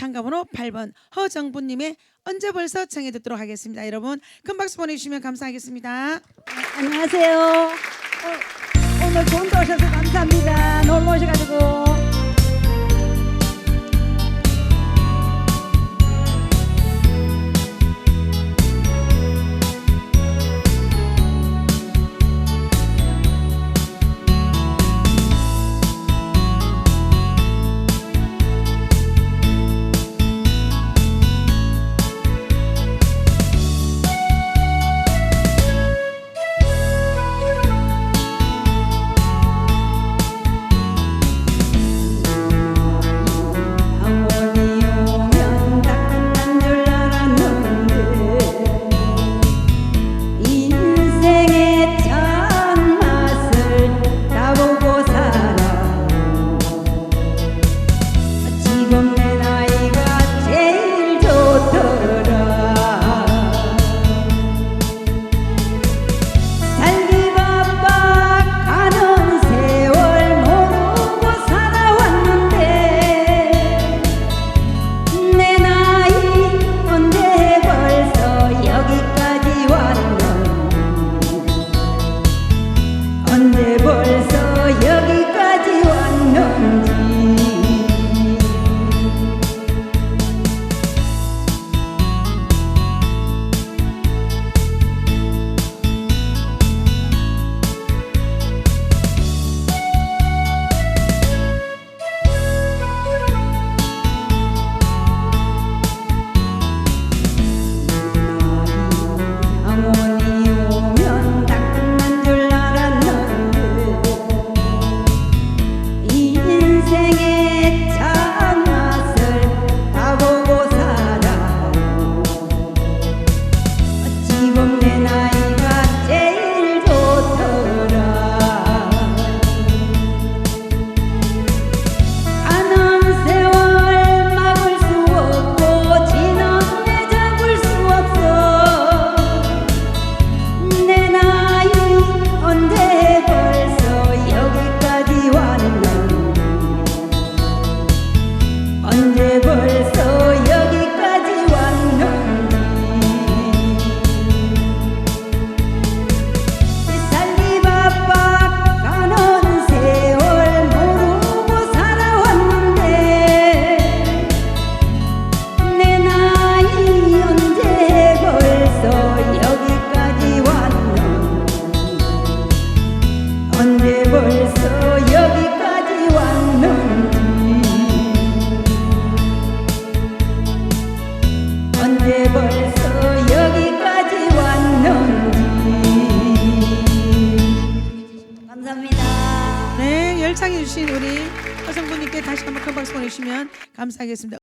참가번호 8번 허정부님의 언제 벌써 청해 듣도록 하겠습니다. 여러분 큰 박수 보내주시면 감사하겠습니다. 안녕하세요. 어, 오늘 좋은 데 오셔서 감사합니다. 놀러 오셔가지고. 네, 열창해 주신 우리 허성분님께 다시 한번 큰 박수 보내주시면 감사하겠습니다.